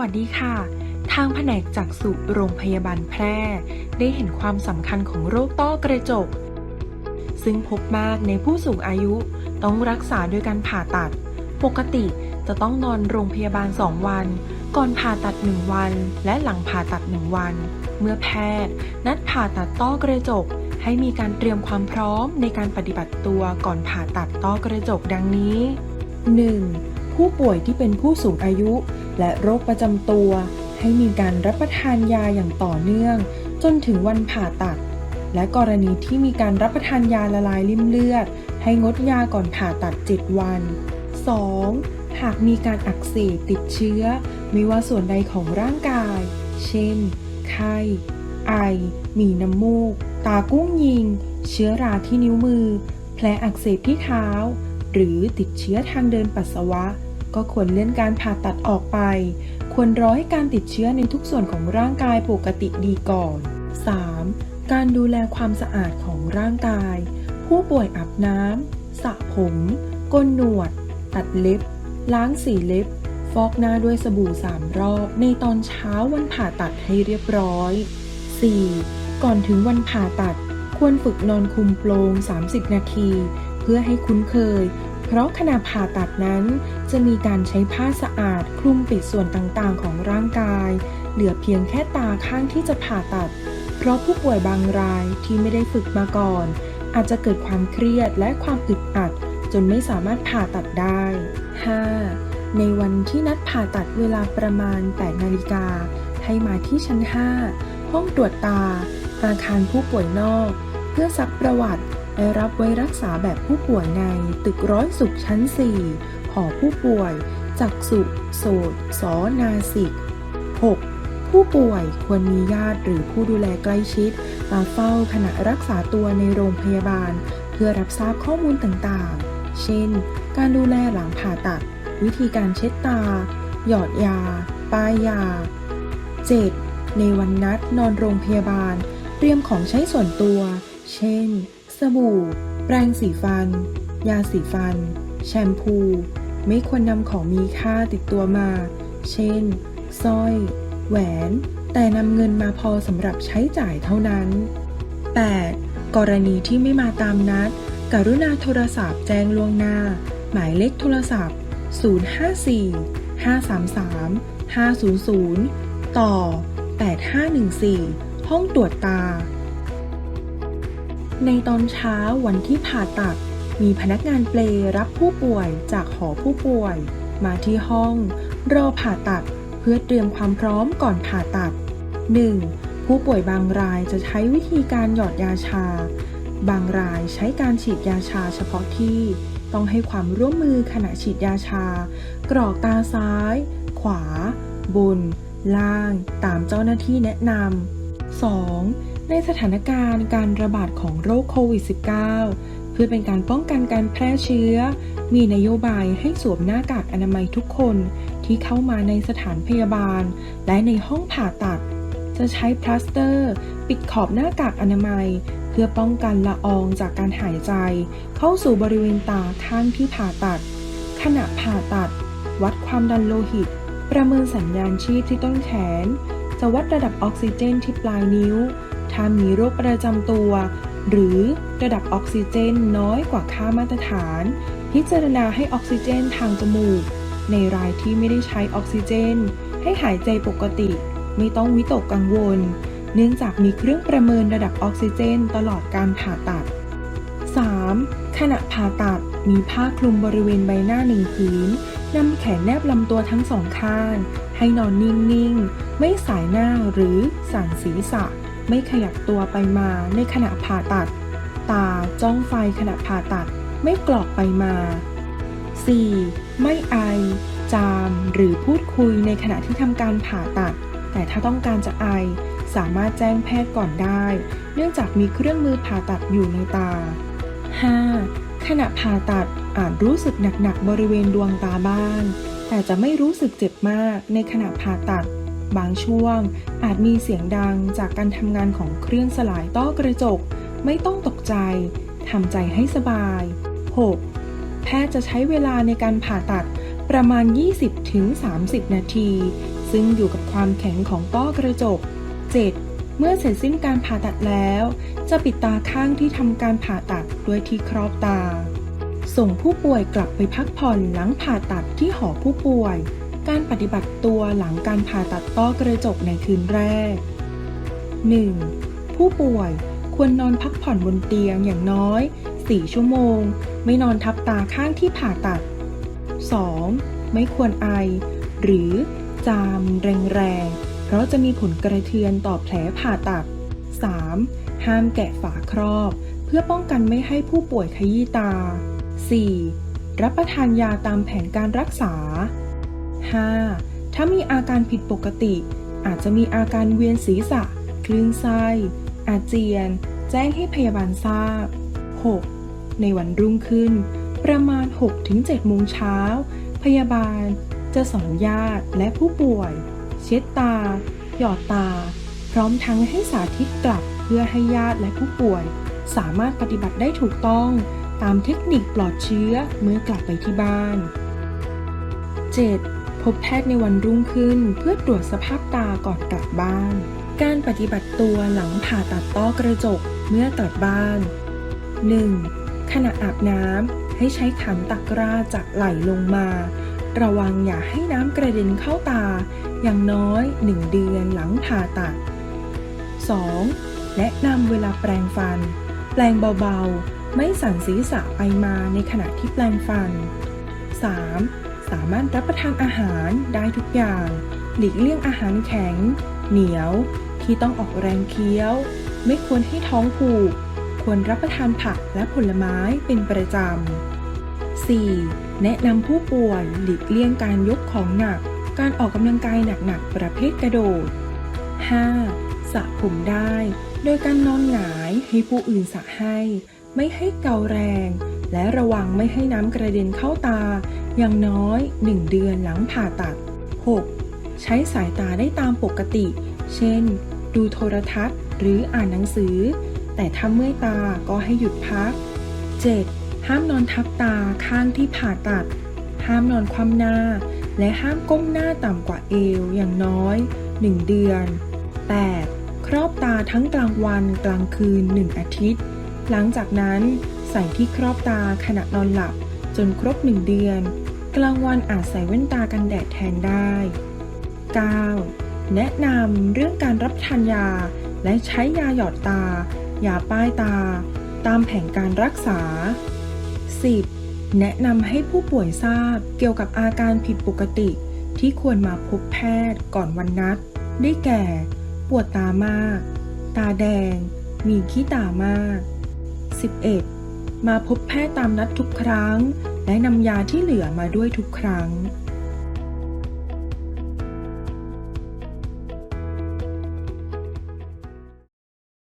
วัสดีค่ะ ทางแผนกจักษุโรงพยาบาลแพร่ ได้เห็นความสำคัญของโรคต้อกระจก ซึ่งพบมากในผู้สูงอายุต้องรักษาด้วยการผ่าตัด ปกติจะต้องนอนโรงพยาบาล 2 วัน ก่อนผ่าตัด 1 วัน และหลังผ่าตัด 1 วัน เมื่อแพทย์ นัดผ่าตัดต้อกระจก ให้มีการเตรียมความพร้อมในการปฏิบัติตัวก่อนผ่าตัดต้อกระจกดังนี้ 1. ผู้ป่วยที่เป็นผู้สูงอายุ และโรคประจำตัว ให้มีการรับประทานยาอย่างต่อเนื่อง จนถึงวันผ่าตัด และกรณีที่มีการรับประทานยาละลายริ่มเลือด ให้งดยาก่อนผ่าตัด 7 วัน 2. หากมีการอักเสบติดเชื้อ ไม่ว่าส่วนใดของร่างกาย เช่น ไข้ ไอ มีน้ำมูก ตากุ้งยิง เชื้อราที่นิ้วมือ แผลอักเสบที่เท้า หรือติดเชื้อทางเดินปัสสาวะ ก็ควรเลื่อนการผ่าตัดออกไป ควรรอให้การติดเชื้อในทุกส่วนของร่างกายปกติดีก่อน 3. การดูแลความสะอาดของร่างกาย ผู้ป่วยอาบน้ำสระผมกนหนวด ตัดเล็บ ล้างสีเล็บ ฟอกหน้าด้วยสบู่ 3 รอบ ในตอนเช้าวันผ่าตัดให้เรียบร้อย 4. ก่อนถึงวันผ่าตัด ควรฝึกนอนคุมโปรง 30 นาที เพื่อให้คุ้นเคย เพราะขณะผ่าตัดนั้น จะมีการใช้ผ้าสะอาดคลุมปิดส่วนต่างๆ ของร่างกาย เหลือเพียงแค่ตาข้างที่จะผ่าตัด เพราะผู้ป่วยบางรายที่ไม่ได้ฝึกมาก่อน อาจจะเกิดความเครียดและความอึดอัด จนไม่สามารถผ่าตัดได้ 5. ในวันที่นัดผ่าตัดเวลาประมาณ8นาฬิกาให้มาที่ชั้น 5 ห้องตรวจตา อาคารผู้ป่วยนอก เพื่อซักประวัติ และรับไว้รักษาแบบผู้ป่วยในตึกร้อยสุขชั้น 4 หอผู้ป่วย จักษุโสดสอนาสิก 6. ผู้ป่วยควรมีญาติหรือผู้ดูแลใกล้ชิด มาเฝ้าขณะรักษาตัวในโรงพยาบาล เพื่อรับทราบข้อมูลต่างๆ เช่น การดูแลหลังผ่าตัด วิธีการเช็ดตา หยอดยา ป้ายยา 7. ในวันนัดนอนโรงพยาบาล เตรียมของใช้ส่วนตัว เช่น บู่ แปรงสีฟัน ยาสีฟัน แชมพู ไม่ควรนำของมีค่าติดตัวมา เช่นสร้อย แหวน แต่นำเงินมาพอสำหรับใช้จ่ายเท่านั้น 8. กรณีที่ไม่มาตามนัด กรุณาโทรศัพท์แจ้งล่วงหน้า หมายเลขโทรศัพท์ 054 533 500 ต่อ 8514 ห้องตรวจตา ในตอนเช้าวันที่ผ่าตัด มีพนักงานเปลรับผู้ป่วยจากหอผู้ป่วย มาที่ห้อง รอผ่าตัดเพื่อเตรียมความพร้อมก่อนผ่าตัด 1. ผู้ป่วยบางรายจะใช้วิธีการหยอดยาชา บางรายใช้การฉีดยาชาเฉพาะที่ ต้องให้ความร่วมมือขณะฉีดยาชา กรอกตาซ้าย ขวา บน ล่าง ตามเจ้าหน้าที่แนะนำ 2. ในสถานการณ์การระบาดของโรคโควิด -19 เพื่อเป็นการป้องกันการแพร่เชื้อ มีนโยบายให้สวมหน้ากากอนามัยทุกคนที่เข้ามาในสถานพยาบาล และในห้องผ่าตัด จะใช้พลาสเตอร์ ปิดขอบหน้ากากอนามัย เพื่อป้องกันละอองจากการหายใจ เข้าสู่บริเวณตาข้างที่ผ่าตัด ขณะผ่าตัด วัดความดันโลหิต ประเมินสัญญาณชีพที่ต้นแขน จะวัดระดับออกซิเจนที่ปลายนิ้ว ถ้ามีโรคประจำตัว หรือระดับออกซิเจนน้อยกว่าค่ามาตรฐาน พิจารณาให้ออกซิเจนทางจมูก ในรายที่ไม่ได้ใช้ออกซิเจน ให้หายใจปกติ ไม่ต้องวิตกกังวล เนื่องจากมีเครื่องประเมินระดับออกซิเจนตลอดการผ่าตัด 3. ขณะผ่าตัดมีผ้าคลุมบริเวณใบหน้าหนึ่งผืนนำแขนแนบลำตัวทั้งสองข้าง ให้นอนนิ่ง ๆ ไม่สายหน้าหรือสั่นศีรษะ ไม่ขยับตัวไปมาในขณะผ่าตัด ตาจ้องไฟขณะผ่าตัด ไม่กรอกไปมา 4. ไม่ไอ จาม หรือพูดคุยในขณะที่ทำการผ่าตัด แต่ถ้าต้องการจะไอ สามารถแจ้งแพทย์ก่อนได้ เนื่องจากมีเครื่องมือผ่าตัดอยู่ในตา 5. ขณะผ่าตัดอาจรู้สึกหนักๆบริเวณดวงตาบ้าง แต่จะไม่รู้สึกเจ็บมากในขณะผ่าตัด บางช่วงอาจมีเสียงดังจากการทำงานของเครื่องสลายต้อกระจก ไม่ต้องตกใจ ทำใจให้สบาย 6. แพทย์จะใช้เวลาในการผ่าตัดประมาณ 20-30 นาที ซึ่งอยู่กับความแข็งของต้อกระจก 7. เมื่อเสร็จสิ้นการผ่าตัดแล้ว จะปิดตาข้างที่ทำการผ่าตัดด้วยที่ครอบตา ส่งผู้ป่วยกลับไปพักผ่อนหลังผ่าตัดที่หอผู้ป่วย การปฏิบัติตัวหลังการผ่าตัดต้อกระจกในคืนแรก 1. ผู้ป่วยควรนอนพักผ่อนบนเตียงอย่างน้อย 4 ชั่วโมง ไม่นอนทับตาข้างที่ผ่าตัด 2. ไม่ควรไอ หรือจามแรงๆ เพราะจะมีผลกระเทือนต่อแผลผ่าตัด 3. ห้ามแกะฝาครอบ เพื่อป้องกันไม่ให้ผู้ป่วยขยี้ตา 4. รับประทานยาตามแผนการรักษา 5. ถ้ามีอาการผิดปกติ อาจจะมีอาการเวียนศีรษะ คลื่นไส้ อาเจียน แจ้งให้พยาบาลทราบ 6. ในวันรุ่งขึ้น ประมาณ 6-7 โมงเช้า พยาบาลจะสอนญาติและผู้ป่วย เช็ดตา หยอดตา พร้อมทั้งให้สาธิตกลับเพื่อให้ญาติและผู้ป่วย สามารถปฏิบัติได้ถูกต้องตามเทคนิคปลอดเชื้อเมื่อกลับไปที่บ้าน 7. พบแพทย์ในวันรุ่งขึ้น เพื่อตรวจสภาพตาก่อนกลับบ้าน การปฏิบัติตัวหลังผ่าตัดต้อกระจกเมื่อกลับบ้าน 1. ขณะอาบน้ำให้ใช้ขันตักราจากไหลลงมา ระวังอย่าให้น้ำกระเด็นเข้าตา อย่างน้อย 1 เดือนหลังผ่าตัด 2. แนะนำเวลาแปรงฟัน แปรงเบาๆ ไม่สั่นศีรษะไปมาในขณะที่แปรงฟัน 3. สามารถรับประทานอาหารได้ทุกอย่าง หลีกเลี่ยงอาหารแข็ง เหนียว ที่ต้องออกแรงเคี้ยว ไม่ควรให้ท้องผูก ควรรับประทานผักและผลไม้เป็นประจำ 4. แนะนำผู้ป่วยหลีกเลี่ยงการยกของหนัก การออกกำลังกายหนักๆประเภทกระโดด 5. สระผมได้ โดยการนอนหงายให้ผู้อื่นสระให้ ไม่ให้เกาแรง และระวังไม่ให้น้ำกระเด็นเข้าตา อย่างน้อย 1 เดือนหลังผ่าตัด 6. ใช้สายตาได้ตามปกติ เช่น ดูโทรทัศน์ หรืออ่านหนังสือ แต่ถ้าเมื่อยตาก็ให้หยุดพัก 7. ห้ามนอนทับตาข้างที่ผ่าตัด ห้ามนอนคว่ำหน้า และห้ามก้มหน้าต่ำกว่าเอวอย่างน้อย 1 เดือน 8. ครอบตาทั้งกลางวันกลางคืน 1 อาทิตย์ หลังจากนั้นใส่ที่ครอบตาขณะนอนหลับจนครบ 1 เดือน กลางวันอาจใส่แว่นตากันแดดแทนได้ 9. แนะนำเรื่องการรับทานยา และใช้ยาหยอดตา ยาป้ายตา ตามแผนการรักษา 10. แนะนำให้ผู้ป่วยทราบเกี่ยวกับอาการผิดปกติ ที่ควรมาพบแพทย์ก่อนวันนัด ได้แก่ ปวดตามาก ตาแดง มีขี้ตามาก 11. มาพบแพทย์ตามนัดทุกครั้ง และนำยาที่เหลือมาด้วยทุกครั้ง